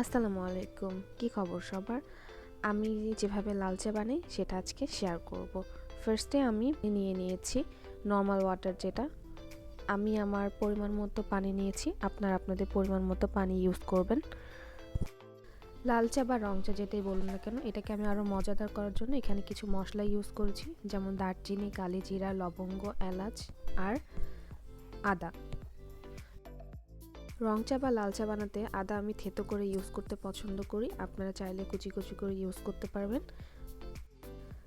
আসসালামু আলাইকুম। কি খবর সবার? আমি যেভাবে লাল চা বানাই, সেটা আজকে শেয়ার করব। ফার্স্টে আমি নিয়ে নিয়েছি নর্মাল ওয়াটার যেটা। আমি আমার পরিমাণ মতো পানি নিয়েছি, আপনারা আপনাদের পরিমাণ মতো পানি ইউজ করবেন। লাল চা বা রং চা যেটাই বলুন না কেন, এটাকে আমি আরও মজাদার করার জন্য এখানে কিছু মশলা ইউজ করেছি, যেমন দারচিনি, কালিজিরা, লবঙ্গ, এলাচ আর আদা। রং চা বা লাল চা বানাতে আদা আমি থেতো করে ইউজ করতে পছন্দ করি। আপনারা চাইলে কুচি কুচি করে ইউজ করতে পারবেন।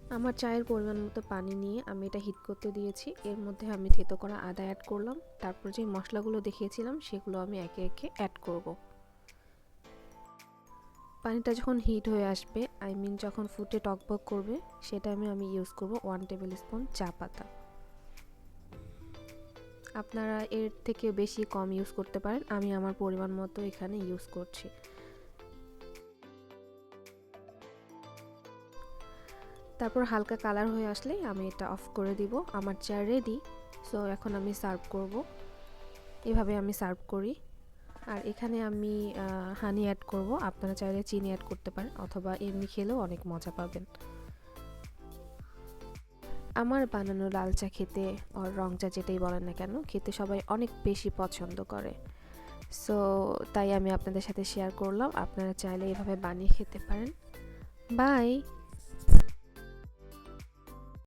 আমার চায়ের পরিমাণ মতো পানি নিয়ে আমি এটা হিট করতে দিয়েছি। এর মধ্যে আমি থেতো করা আদা অ্যাড করলাম। তারপর যে মশলাগুলো দেখিয়েছিলাম, সেগুলো আমি একে একে অ্যাড করব। পানিটা যখন হিট হয়ে আসবে আই মিন যখন ফুটে টকবক করবে, সেটা আমি আমি ইউজ করব ওয়ান টেবিল স্পুন চা পাতা। আপনারা এর থেকে বেশি কম ইউজ করতে পারেন। আমি আমার পরিমাণ মতো এখানে ইউজ করছি। তারপর হালকা কালার হয়ে আসলে আমি এটা অফ করে দিব। আমার চা রেডি সো এখন আমি সার্ভ করব। এভাবে আমি সার্ভ করি। আর এখানে আমি হানি অ্যাড করব। আপনারা চাইলে চিনি অ্যাড করতে পারেন, অথবা এমনি খেলেও অনেক মজা পাবেন। আমার বানানো লাল চা খেতে ওর রং চা যেটাই বলেন না কেন, খেতে সবাই অনেক বেশি পছন্দ করে। সো তাই আমি আপনাদের সাথে শেয়ার করলাম। আপনারা চাইলে এভাবে বানিয়ে খেতে পারেন। বাই